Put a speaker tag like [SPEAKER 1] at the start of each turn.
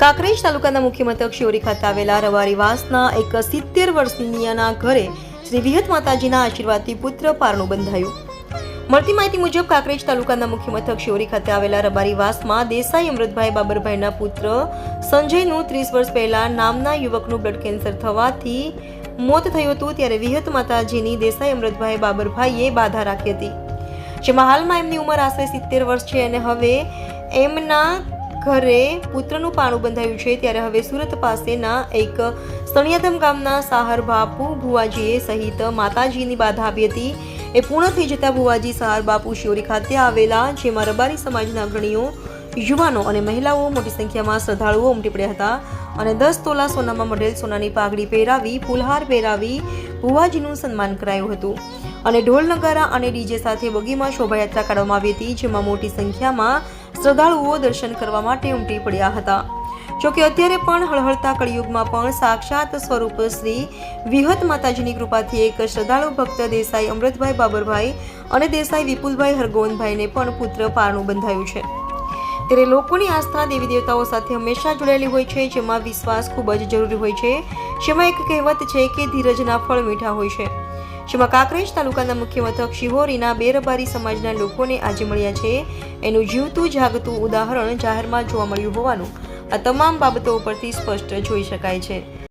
[SPEAKER 1] કાંકરેજ તાલુકાના મુખ્ય મથક શિવરી ખાતે આવેલા રવારીવાસના એક સિત્તેર વર્ષની નિયાના ઘરે શ્રી વિહત માતાજીના આશીર્વાદથી પુત્ર પારણું બંધાયું. મળતી માહિતી મુજબ કાંકરેજ તાલુકાના મુખ્ય મથક શિવરી ખાતે આવેલા રબારીવાસમાં દેસાઈ અમૃતભાઈ બાબરભાઈના પુત્ર સંજયનું ત્રીસ વર્ષ પહેલા નામના યુવકનું બ્લડ કેન્સર થવાથી મોત થયું હતું ત્યારે વિહત માતાજીની દેસાઈ અમૃતભાઈ બાબરભાઈએ બાધા રાખી હતી. જેમાં હાલમાં એમની ઉંમર આશરે સિત્તેર વર્ષ છે અને હવે એમના ઘરે પુત્રનું પાણું બંધાયું છે, ત્યારે હવે સુરત પાસેના એક સણિયાધમ ગામના સાહર બાપુ ભુવાજીએ સહિત માતાજીની બાધા આપી હતી. એ પૂર્ણ થઈ જતા ભુવાજી સહાર બાપુ શિવરી ખાતે આવેલા, જેમાં રબારી સમાજના અગ્રણીઓ, યુવાનો અને મહિલાઓ મોટી સંખ્યામાં શ્રદ્ધાળુઓ ઉમટી પડ્યા હતા અને દસ તોલા સોનામાં મઢેલ સોનાની પાઘડી પહેરાવી, ફૂલહાર પહેરાવી ભુવાજીનું સન્માન કરાયું હતું. અને ઢોલ નગારા અને ડીજે સાથે બગીમાં શોભાયાત્રા કાઢવામાં આવી હતી, જેમાં મોટી સંખ્યામાં શ્રદ્ધાળુઓ દર્શન કરવા માટે ઉમટી પડ્યા હતા. જોકે અત્યારે પણ હળહળતા કળિયુગમાં પણ સાક્ષાત સ્વરૂપ શ્રી વિહત માતાજીની કૃપાથી એક શ્રદ્ધાળુ ભક્ત દેસાઈ અમૃતભાઈ બાબરભાઈ અને દેસાઈ વિપુલભાઈ હરગોવનભાઈને પણ પુત્ર પારણું બંધાયું છે. ત્યારે લોકોની આસ્થા દેવી દેવતાઓ સાથે હંમેશા જોડાયેલી હોય છે, જેમાં વિશ્વાસ ખૂબ જ જરૂરી હોય છે, જેમાં એક કહેવત છે કે ધીરજના ફળ મીઠા હોય છે. જેમાં કાંકરેજ તાલુકાના મુખ્ય મથક શિહોરીના બેરબારી સમાજના લોકોને આજે મળ્યા છે. એનું જીવતું જાગતું ઉદાહરણ જાહેરમાં જોવા મળ્યું હોવાનું આ તમામ બાબતો ઉપરથી સ્પષ્ટ જોઈ શકાય છે.